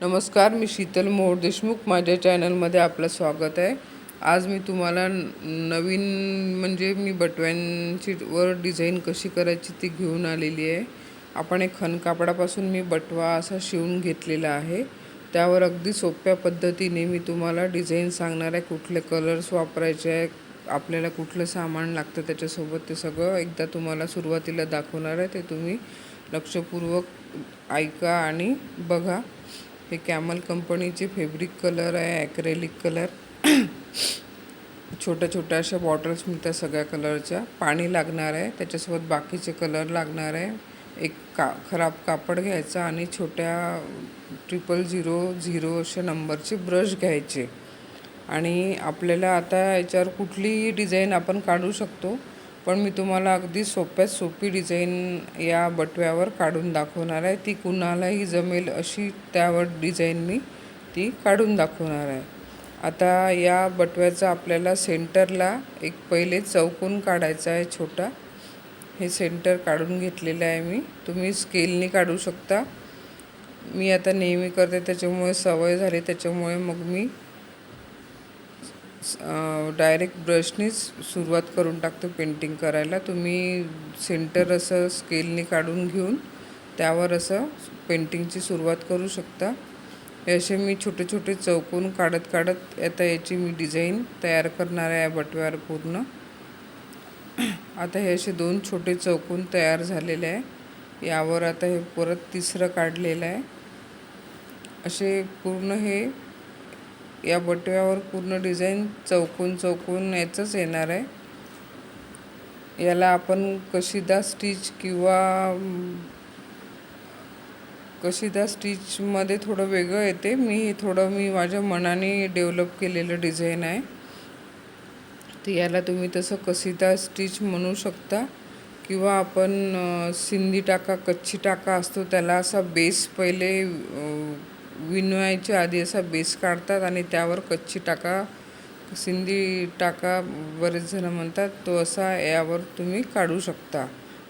नमस्कार मी शीतल मोहोळ देशमुख. माझ्या चॅनलमध्ये आपलं स्वागत आहे. आज मी तुम्हाला नवीन म्हणजे मी बटव्यांची वर डिझाईन कशी करायची ती घेऊन आलेली आहे. आपण एक खणकापडापासून मी बटवा असा शिवून घेतलेला आहे. त्यावर अगदी सोप्या पद्धतीने मी तुम्हाला डिझाईन सांगणार आहे. कुठले कलर्स वापरायचे आहे आपल्याला कुठलं सामान लागतं त्याच्यासोबत ते सगळं एकदा तुम्हाला सुरुवातीला दाखवणार आहे. ते तुम्ही लक्षपूर्वक ऐका आणि बघा. हे कॅमल कंपनीचे फेब्रिक कलर आहे ॲक्रेलिक कलर. छोट्या छोट्या अशा बॉटल्स मिळतात सगळ्या कलरच्या. पाणी लागणार आहे त्याच्यासोबत बाकीचे कलर लागणार आहे. एक का खराब कापड घ्यायचा आणि छोट्या ट्रिपल झिरो झिरो अशा नंबरचे ब्रश घ्यायचे. आणि आपल्याला आता याच्यावर कुठलीही डिझाईन आपण काढू शकतो. पण मी तुम्हाला अगदी सोप्यात सोपी डिझाईन या बटव्यावर काढून दाखवणार आहे. ती कुणालाही जमेल अशी त्यावर डिझाईन मी ती काढून दाखवणार आहे. आता या बटव्याचा आपल्याला सेंटरला एक पहिले चौकोन काढायचा आहे छोटा. हे सेंटर काढून घेतलेलं आहे मी. तुम्ही स्केलने काढू शकता. मी आता नेहमी करते त्याच्यामुळे सवय झाली त्याच्यामुळे मग मी डायरेक्ट ब्रशनीच सुरुवात करून टाकतो पेंटिंग करायला. तुम्ही सेंटर असं स्केलने काढून घेऊन त्यावर असं पेंटिंगची सुरुवात करू शकता. असे मी छोटे छोटे चौकोन काढत काढत आता याची मी डिझाईन तयार करणार आहे या बटव्यावर पूर्ण. आता हे असे दोन छोटे चौकोन तयार झालेले आहे. यावर आता हे परत तिसरं काढलेलं आहे. असे पूर्ण हे या बटव्यावर पूर्ण डिझाईन चौकून चौकून याचंच येणार आहे. याला आपण कशीदा स्टिच किंवा कशीदा स्टिचमध्ये थोडं वेगळं येते. मी थोडं मी माझ्या मनाने डेव्हलप केलेलं डिझाईन आहे. तर याला तुम्ही तसं कसिदा स्टिच म्हणू शकता किंवा आपण सिंधी टाका कच्ची टाका असतो त्याला असा बेस पहिले विनवायच्या आधी असा बेस काढतात आणि त्यावर कच्ची टाका सिंधी टाका बरेच जण म्हणतात तो असा यावर तुम्ही काढू शकता.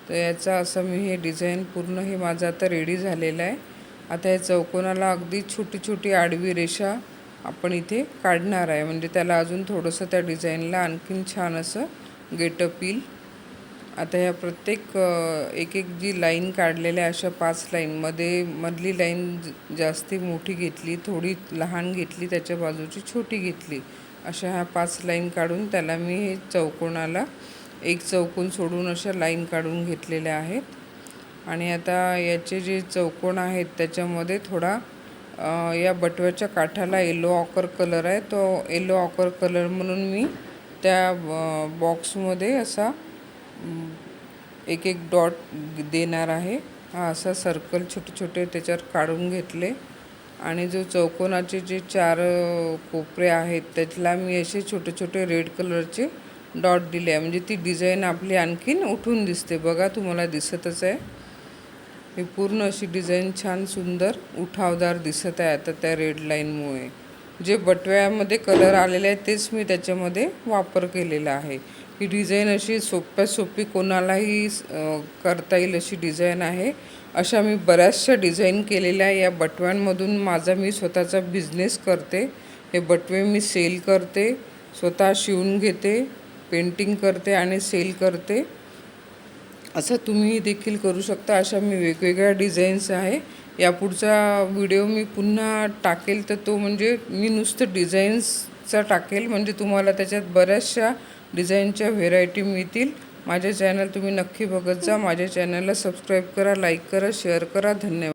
तर याचा असं मी हे डिझाईन पूर्ण हे माझं आता रेडी झालेलं आहे. आता या चौकोनाला अगदी छोटी छोटी आडवी रेषा आपण इथे काढणार आहे. म्हणजे त्याला अजून थोडंसं त्या डिझाईनला आणखीन छान असं गेटअप येईल. आता ह्या प्रत्येक एक एक जी लाईन काढलेल्या अशा पाच लाईनमध्ये मधली लाईन जास्ती मोठी घेतली थोडी लहान घेतली त्याच्या बाजूची छोटी घेतली अशा ह्या पाच लाईन काढून त्याला मी हे चौकोनाला एक चौकोन सोडून अशा लाईन काढून घेतलेल्या आहेत. आणि आता याचे जे चौकोन आहेत त्याच्यामध्ये थोडा या बटव्याच्या काठाला येलो ऑकर कलर आहे. तो येलो ऑकर कलर म्हणून मी त्या बॉक्समध्ये असा एक एक डॉट देणार आहे. हा असा सर्कल छोटे छोटे त्याच्यावर काढून घेतले. आणि जो चौकोनाचे जे चार कोपरे आहेत त्यातला मी असे छोटे छोटे रेड कलरचे डॉट दिले आहे. म्हणजे ती डिझाईन आपली आणखीन उठून दिसते. बघा तुम्हाला दिसतच आहे. ही पूर्ण अशी डिझाईन छान सुंदर उठावदार दिसत आहे आता त्या रेड लाईनमुळे जे बटव्यामध्ये कलर आलेले आहेत तेच मी त्याच्यामध्ये वापर केलेला आहे. ही डिझाईन अशी सोप्या सोपी कोणालाही करता येईल अशी डिझाईन आहे. अशा मी बऱ्याचशा डिझाईन केलेल्या आहे. या बटव्यांमधून माझा मी स्वतःचा बिझनेस करते. हे बटवे मी सेल करते स्वतः शिवून घेते पेंटिंग करते आणि सेल करते. असं तुम्ही देखील करू शकता. अशा मी वेगवेगळ्या डिझाईन्स आहे. यापुढचा व्हिडिओ मी पुन्हा टाकेल तर तो म्हणजे मी नुसतं डिझाईन्सचा टाकेल. म्हणजे तुम्हाला त्याच्यात बऱ्याचशा डिझाईनच्या व्हेरायटी मिळतील. माझे चॅनल तुम्ही नक्की बघत जा. माझ्या चॅनलला सबस्क्राईब करा लाईक करा शेअर करा. धन्यवाद.